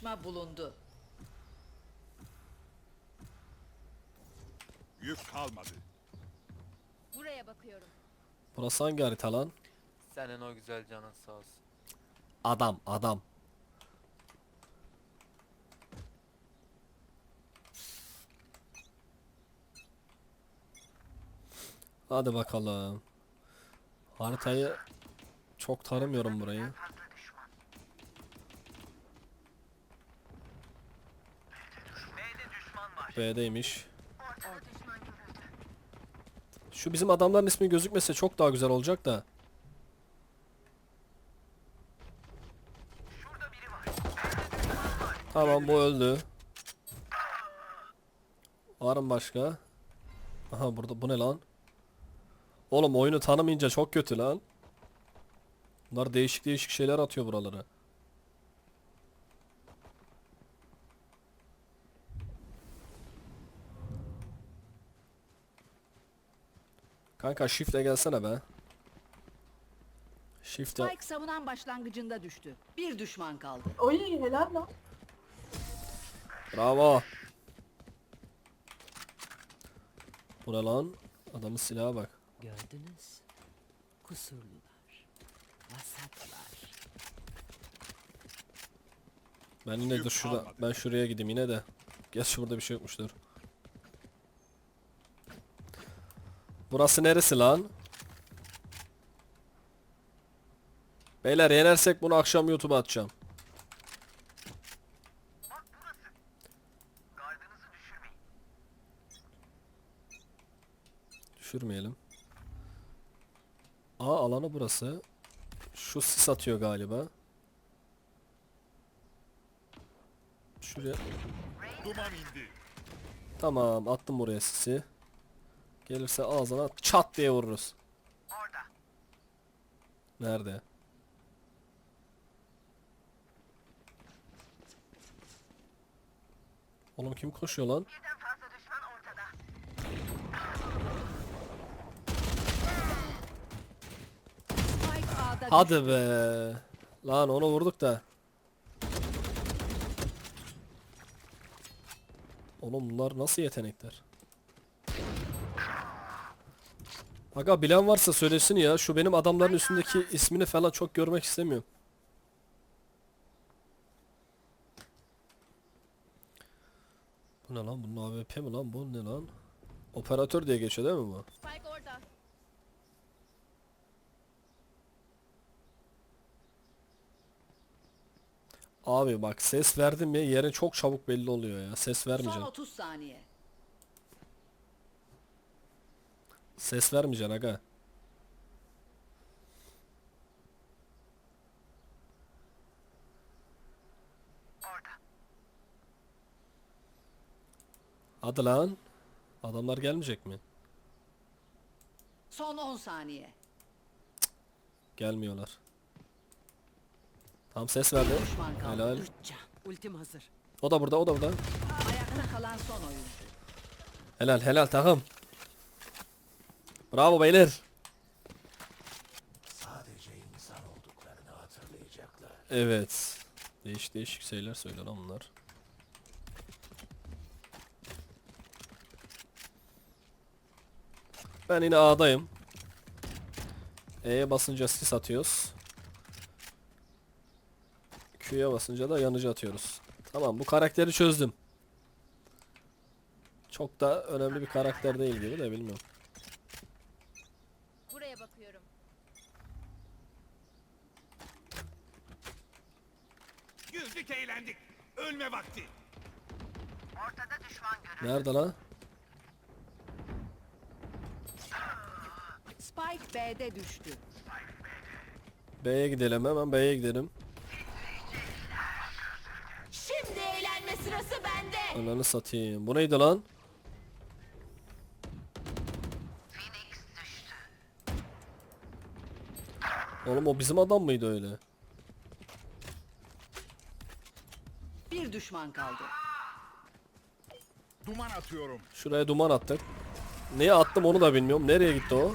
Anlaşma bulundu. Yük kalmadı. Buraya bakıyorum. Burası hangi harita lan? Senin o güzel canın sağ olsun. Adam adam. Hadi bakalım. Haritayı çok tanımıyorum burayı. B'deymiş. Şu bizim adamların ismi gözükmese çok daha güzel olacak da. Tamam bu öldü. Var mı başka? Aha burada bu ne lan? Oğlum oyunu tanımayınca çok kötü lan. Bunlar değişik değişik şeyler atıyor buralara. Kanka shift'e gelsene be. Shift'e Spike savunan başlangıcında düştü. Bir düşman kaldı. Oy helal lan. Bravo. Bu ne lan? Adamın silaha bak. Gördünüz. Kusurlular. Vasatlar. Ben yine de şurada ben şuraya gideyim yine de. Gerçi burada bir şey yokmuştur. Burası neresi lan? Beyler yenersek bunu akşam YouTube'a atacağım. Düşürmeyelim. Aa alanı burası. Şu sis atıyor galiba. Şuraya. Tamam attım buraya sisi. Gelirse ağzına çat diye vururuz. Nerede? Oğlum kim koşuyor lan? Hadi be. Lan onu vurduk da. Oğlum bunlar nasıl yetenekler? Aga bilen varsa söylesin ya. Şu benim adamların üstündeki ismini falan çok görmek istemiyorum. Bu ne lan? Bunun AWP mi lan? Bu ne lan? Operatör diye geçiyor değil mi bu? Abi bak ses verdim ya yerin çok çabuk belli oluyor ya. Ses Son vermeyeceğim. 30 saniye. Ses vermeyeceksin aga. Hadi lan. Adamlar gelmeyecek mi? Son 10 saniye. Gelmiyorlar. Tam ses verdi. Bir düşman kaldı. Helal. Üç can. Ultim hazır. O da burada, o da burada. Ayakta kalan son oyuncu. Helal, helal takım. Bravo beyler. Evet. Değişik değişik şeyler söylüyor lan bunlar. Ben yine A'dayım. E'ye basınca sis atıyoruz. Q'ya basınca da yanıcı atıyoruz. Tamam bu karakteri çözdüm. Çok da önemli bir karakter değil gibi de bilmiyorum. Nerede lan? Spike B'de düştü. B'ye gidelim hemen B'ye gidelim. Şimdi eğlenme sırası bende. Ananı satayım. Bu neydi lan? Oğlum o bizim adam mıydı öyle? Bir düşman kaldı. Duman atıyorum. Şuraya duman attık. Neye attım onu da bilmiyorum. Nereye gitti o?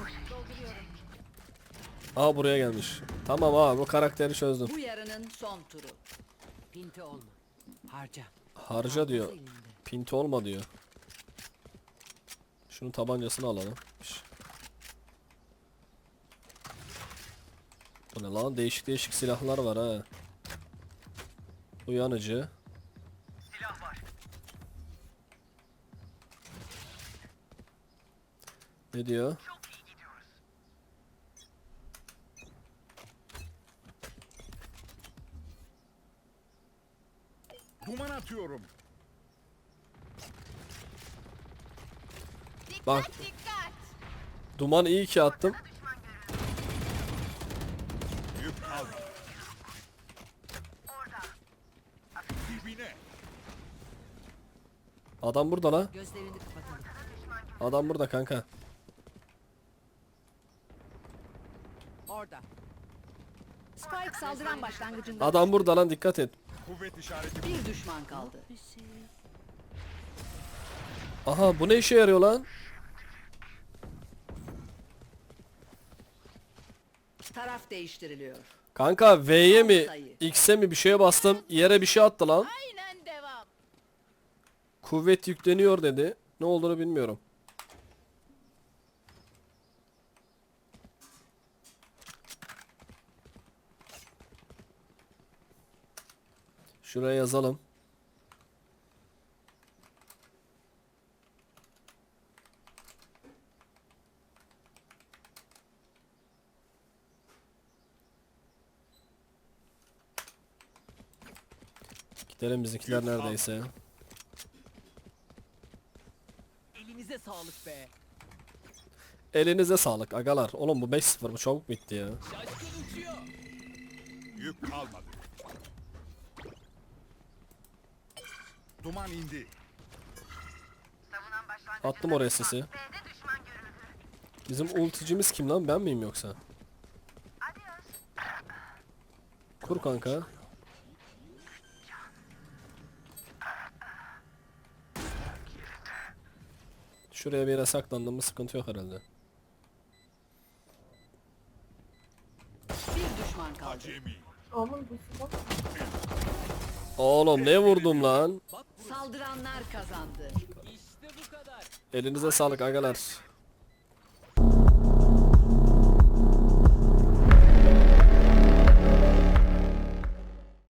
Aa buraya gelmiş. Tamam abi bu karakteri çözdüm. Bu yarının son turu. Pinti olma. Harca. Harca diyor. Pinti olma diyor. Şunun tabancasını alalım. Bu ne lan? Değişik değişik silahlar var ha. Uyanıcı. Ne diyor? Duman atıyorum. Bak. dikkat. Duman iyi ki attım. Yük kalmadı. Dibine. Adam burada la. Adam burada kanka. Orada. Spike saldıran başlangıcında Adam burada lan dikkat et. Kuvvet işareti. bir düşman kaldı. Aha bu ne işe yarıyor lan? Taraf değiştiriliyor. Kanka V'ye mi. X'e mi bir şeye bastım yere bir şey attı lan. Aynen devam. Kuvvet yükleniyor dedi. Ne olduğunu bilmiyorum. Şuraya yazalım. Gidelim bizimkiler neredeyse. Elinize sağlık be. Elinize sağlık agalar. Oğlum bu 5-0 bu çabuk bitti ya. Yük kalmadı. Duman indi. Attım oraya sesi. Bizim ulticimiz kim lan? Ben miyim yoksa? Kur kanka. Şuraya bir yere saklandım mı sıkıntı yok herhalde. Bir düşman kaldı. Acemi. Oğlum ne vurdum lan? Saldıranlar kazandı. Elinize sağlık agalar.